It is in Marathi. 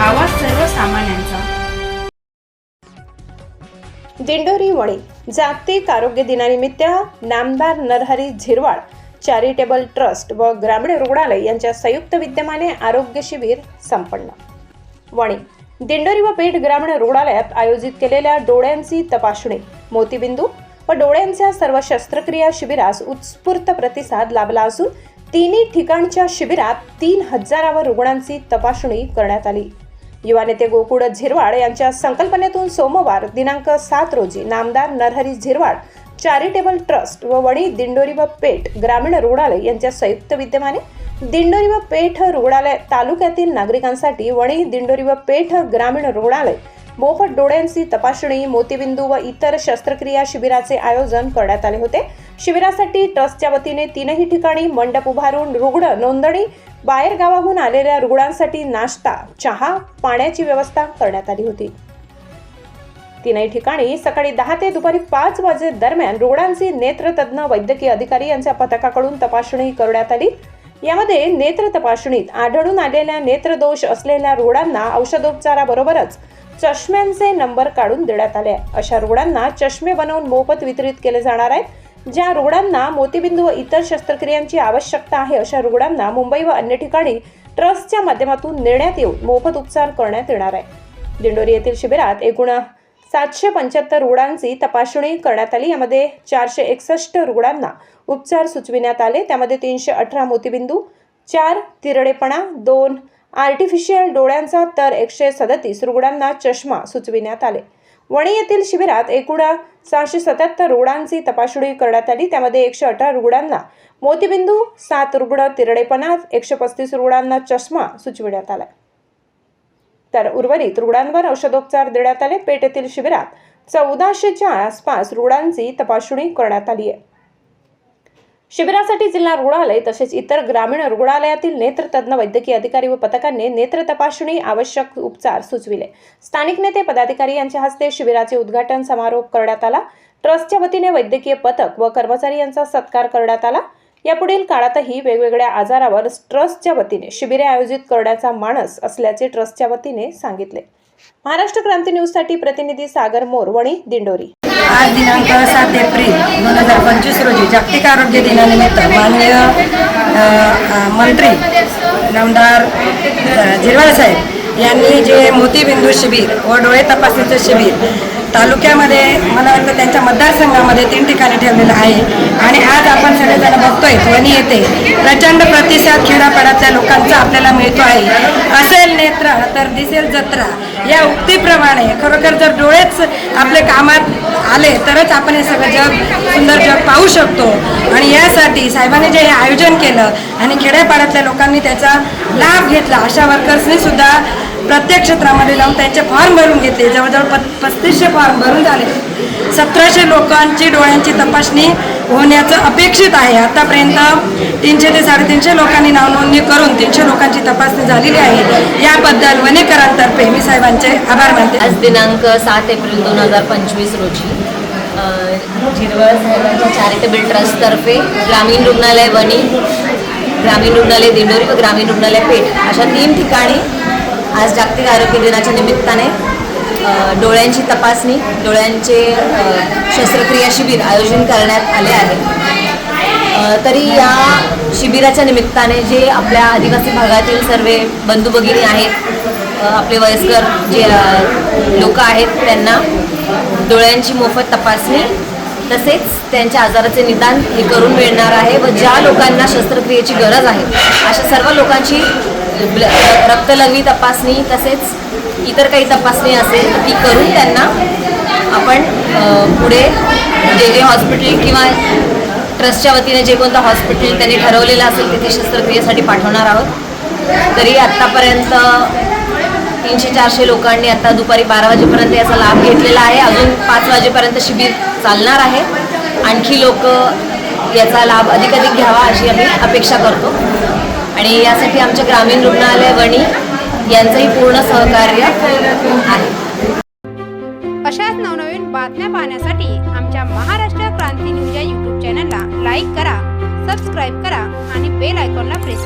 आवाज सर्वसामान्यांचा. दिंडोरी वणी जागतिक आरोग्य दिनानिमित्त नामदार नरहरी झिरवाळ चॅरिटेबल ट्रस्ट व ग्रामीण रुग्णालय यांच्या संयुक्त विद्यमाने आरोग्य शिबिर संपन्न. वणी दिंडोरी व पेठ ग्रामीण रुग्णालयात आयोजित केलेल्या डोळ्यांची तपासणी मोतीबिंदू व डोळ्यांच्या सर्व शस्त्रक्रिया शिबिरास उत्स्फूर्त प्रतिसाद लाभला असून तिन्ही ठिकाणच्या शिबिरात तीन हजारावर रुग्णांची तपासणी करण्यात आली. युवा नेते गोकुळ झिरवाड यांच्या संकल्पनेतून सोमवार दिनांक सात रोजी नामदार नरहरी झिरवाड चॅरिटेबल ट्रस्ट व वणी दिंडोरी व पेठ ग्रामीण रुग्णालय यांच्या संयुक्त विद्यमाने दिंडोरी व पेठ रुग्णालय तालुक्यातील नागरिकांसाठी वणी दिंडोरी व पेठ ग्रामीण रुग्णालय मोफत डोळ्यांची तपासणी मोतीबिंदू व इतर शस्त्रक्रिया शिबिराचे आयोजन करण्यात आले होते. शिबिरासाठी ट्रस्टच्या वतीने तीनही ठिकाणी मंडप उभारून रुग्ण नोंदणी बाहेर गावाहून आलेल्या रुग्णांसाठी नाश्ता चहा पाण्याची व्यवस्था करण्यात आली होती. तीनही ठिकाणी सकाळी दहा ते दुपारी पाच वाजे दरम्यान रुग्णांची नेत्रतज्ञ वैद्यकीय अधिकारी यांच्या पथकाकडून तपासणी करण्यात आली. यामध्ये नेत्र तपासणीत आढळून आलेल्या नेत्रदोष असलेल्या रुग्णांना औषधोपचाराबरोबरच चष्म्यांचे नंबर काढून देण्यात आले. अशा रुग्णांना चष्मे बनवून मोफत वितरित केले जाणार आहेत. ज्या रुग्णांना मोतीबिंदू व इतर शस्त्रक्रियांची आवश्यकता आहे अशा रुग्णांना मुंबई व अन्य ठिकाणी ट्रस्टच्या माध्यमातून नेण्यात येऊन मोफत उपचार करण्यात येणार आहे. दिंडोरी येथील शिबिरात एकूण सातशे पंच्याहत्तर रुग्णांची तपासणी करण्यात आली. यामध्ये चारशे एकसष्ट रुग्णांना उपचार सुचविण्यात आले. त्यामध्ये तीनशे अठरा मोतीबिंदू चार तिरडेपणा दोन आर्टिफिशियल डोळ्यांचा तर एकशे सदतीस रुग्णांना चष्मा सुचविण्यात आले. वणी येथील शिबिरात एकूण सहाशे सत्याहत्तर रुग्णांची तपासणी करण्यात आली. त्यामध्ये एकशे अठरा रुग्णांना मोतीबिंदू सात रुग्ण तिरडेपणा एकशे पस्तीस रुग्णांना चष्मा सुचविण्यात आला. तर उर्वरित रुग्णांवर औषधोपचार देण्यात आले. पेठ येथील शिबिरात चौदाशेच्या आसपास रुग्णांची तपासणी करण्यात आली आहे. शिबिरासाठी जिल्हा रुग्णालय तसेच इतर ग्रामीण रुग्णालयातील नेत्रतज्ञ वैद्यकीय अधिकारी व पथकांनी नेत्र तपासणी आवश्यक उपचार सुचविले. स्थानिक नेते पदाधिकारी यांच्या हस्ते शिबिराचे उद्घाटन समारोप करण्यात आला. ट्रस्टच्या वतीने वैद्यकीय पथक व कर्मचारी यांचा सत्कार करण्यात आला. यापुढील काळातही वेगवेगळ्या आजारावर ट्रस्टच्या वतीने शिबिरे आयोजित करण्याचा मानस असल्याचे ट्रस्टच्या वतीने सांगितले. महाराष्ट्र क्रांती न्यूजसाठी प्रतिनिधी सागर मोरवणी दिंडोरी. आज दिनांक एप्रिल दोन हजार पंचवीस रोजी जागतिक आरोग्य दिनानिमित्त माननीय मंत्री नामदार झिरवाळ साहेब यांनी जे मोतीबिंदू शिबिर व डोळे तपासणीचं शिबिर तालुक्यामध्ये मला वाटतं त्यांच्या मतदारसंघामध्ये तीन ठिकाणी ठेवलेलं आहे. आणि आज आपण सगळेजण बघतोय ध्वनी येथे प्रचंड प्रतिसाद खेड्यापाड्यातल्या लोकांचा आपल्याला मिळतो आहे. असेल नेत्र तर दिसेल जत्रा. या उक्तीप्रमाणे खरोखर जर डोळेच आपल्या कामात आले तरच आपण हे सगळं जग सुंदर जग पाहू शकतो. आणि यासाठी साहेबांनी जे हे आयोजन केलं आणि खेड्यापाड्यातल्या लोकांनी त्याचा लाभ घेतला अशा वर्कर्सनी सुद्धा प्रत्येक क्षेत्रामध्ये लावून त्यांचे फॉर्म भरून घेतले. जवळजवळ प पस्तीसशे फॉर्म भरून झाले. सतराशे लोकांची डोळ्यांची तपासणी होण्याचं अपेक्षित आहे. आतापर्यंत तीनशे ते साडेतीनशे लोकांनी नावनोंदणी करून तीनशे लोकांची तपासणी झालेली आहे. याबद्दल वनेकरांतर्फे मी साहेबांचे आभार मानते. आज दिनांक सात एप्रिल दोन हजार पंचवीस रोजी झिरवळ साहेबांच्या चॅरिटेबल ट्रस्टतर्फे ग्रामीण रुग्णालय वणी ग्रामीण रुग्णालय दिंडोरी व ग्रामीण रुग्णालय पेठ अशा तीन ठिकाणी आज जागतिक आरोग्य दिनाच्या निमित्ताने डोळ्यांची तपासणी डोळ्यांचे शस्त्रक्रिया शिबिर आयोजन करण्यात आले आहे. तरी या शिबिराच्या निमित्ताने जे आपल्या आदिवासी भागातील सर्व बंधू भगिनी आहेत आपले वयस्कर जे लोक आहेत त्यांना डोळ्यांची मोफत तपासणी तसेच त्यांच्या आजाराचे निदान हे करून मिळणार आहे व ज्या लोकांना शस्त्रक्रियेची गरज आहे अशा सर्व लोकांची म्हणजे रक्तलघवी तपासणी तसेच इतर काही तपासणी असेल तर ती करून त्यांना आपण पुढे जे जे हॉस्पिटल किंवा ट्रस्टच्या वतीने जे कोणतं हॉस्पिटल त्यांनी ठरवलेलं असेल तिथे शस्त्रक्रियेसाठी पाठवणार आहोत. तरी आत्तापर्यंत तीनशे चारशे लोकांनी आता दुपारी बारा वाजेपर्यंत याचा लाभ घेतलेला आहे. अजून पाच वाजेपर्यंत शिबिर चालणार आहे. आणखी लोक याचा लाभ अधिक अधिक घ्यावा अशी आम्ही अपेक्षा करतो. आणि यासाठी आमच्या ग्रामीण रुग्णालय वणी यांचंही पूर्ण सहकार्य आहे. अशाच नवनवीन बातम्या पाहण्यासाठी आमच्या महाराष्ट्र क्रांती न्यूज या यूट्यूब चॅनलला लाईक करा सबस्क्राईब करा आणि बेल आयकॉनला प्रेस